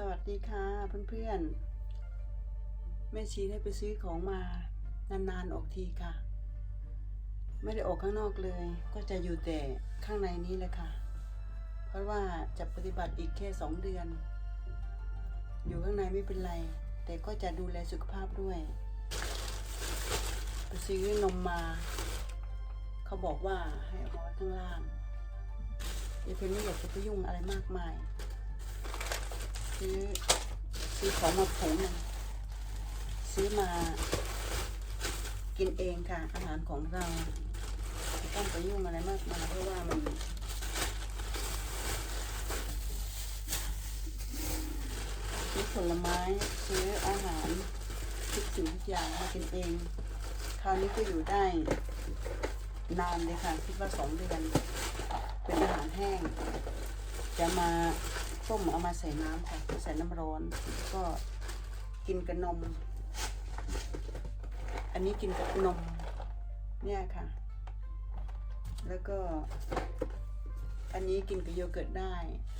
สวัสดีค่ะเพื่อนๆ แม่ชีได้ไปซื้อของมานานๆออกทีค่ะ ไม่ได้ออกข้างนอกเลย ก็จะอยู่แต่ข้างในนี้แหละค่ะ เพราะว่าจะปฏิบัติอีกแค่สองเดือน อยู่ข้างในไม่เป็นไร แต่ก็จะดูแลสุขภาพด้วย ไปซื้อนมมา เขาบอกว่าให้เอาไว้ข้างล่างยายเพนไม่อยากจะไปยุ่งอะไรมากมาย ซื้อ ซื้อของมาผงนึงซื้อมากินเองค่ะ อาหารของเราไม่ต้องไปยุ่งอะไรมากมายเพราะว่ามันซื้อผลไม้ซื้ออาหารทุกสิ่งทุกอย่างมากินเอง คราวนี้ก็อยู่ได้นานเลยค่ะ คิดว่าสองเดือน เป็นอาหารแห้ง จะมา ต้มเอามาใส่น้ำค่ะ ใส่น้ำร้อน ก็กินกับนม อันนี้กินกับนม เนี่ยค่ะ แล้วก็ อันนี้กินกับโยเกิร์ตได้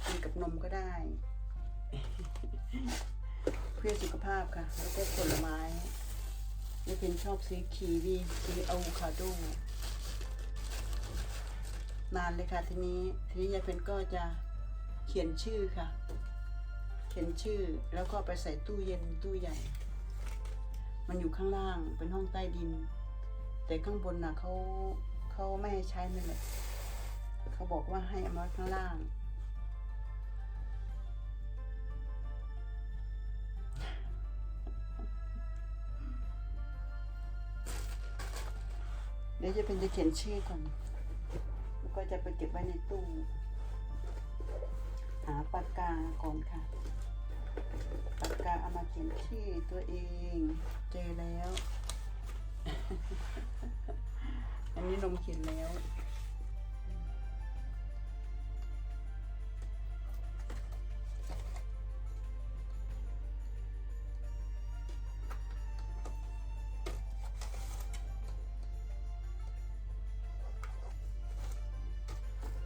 กินกับนมก็ได้ เพื่อสุขภาพค่ะ แล้วก็ผลไม้นี่เป็นชอบซื้อคีวีซื้ออะโวคาโดนานเลยค่ะทีนี้ ทีนี้ยายเพนก็จะ เขียนชื่อค่ะ เขียนชื่อแล้วก็ไปใส่ตู้เย็นตู้ใหญ่ มันอยู่ข้างล่างเป็นห้องใต้ดิน แต่ข้างบนน่ะเขาเขาไม่ให้ใช้นั่นแหละเขาบอกว่าให้เอามาข้างล่าง เดี๋ยวจะเป็นจะเขียนชื่อก่อนแล้วก็จะไปเก็บไว้ในตู้ หาปากกาก่อนค่ะ ปากกาเอามาเขียนชื่อตัวเอง เจอแล้ว อันนี้นมเขียนแล้ว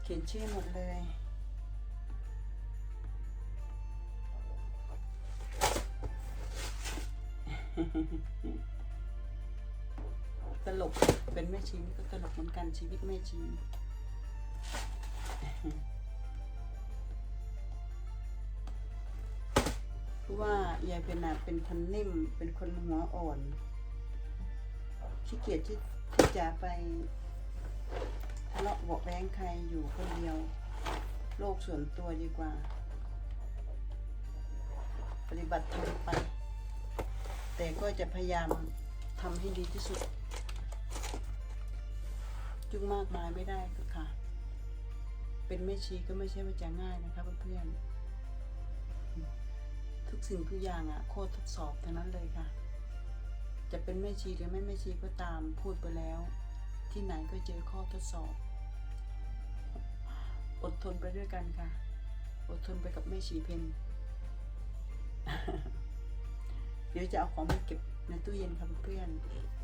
เขียนชื่อหมดเลย ตลกเป็นแม่ชีนี่ก็ตลกเหมือนกันชีวิตแม่ชีเพราะว่ายายเป็นน่ะเป็นคนนิ่ม เป็นคนหัวอ่อนขี้เกียจที่ที่จะไปทะเลาะเบาะแว้งใครอยู่คนเดียว โลกส่วนตัวดีกว่า ปฏิบัติธรรมไป แต่ก็จะพยายามทำให้ดีที่สุดยุ่งมากมายไม่ได้ค่ะ เป็นแม่ชีก็ไม่ใช่ว่าจะง่ายนะคะเพื่อนๆทุกสิ่งทุกอย่างอะโคตรทดสอบทั้งนั้นเลยค่ะ จะเป็นแม่ชีหรือไม่แม่ชีก็ตามพูดไปแล้ว ที่ไหนก็เจอข้อทดสอบ อดทนไปด้วยกันค่ะ อดทนไปกับแม่ชีเพน เดี๋ยวจะเอาของมาเก็บในตู้เย็นค่ะเพื่อนๆ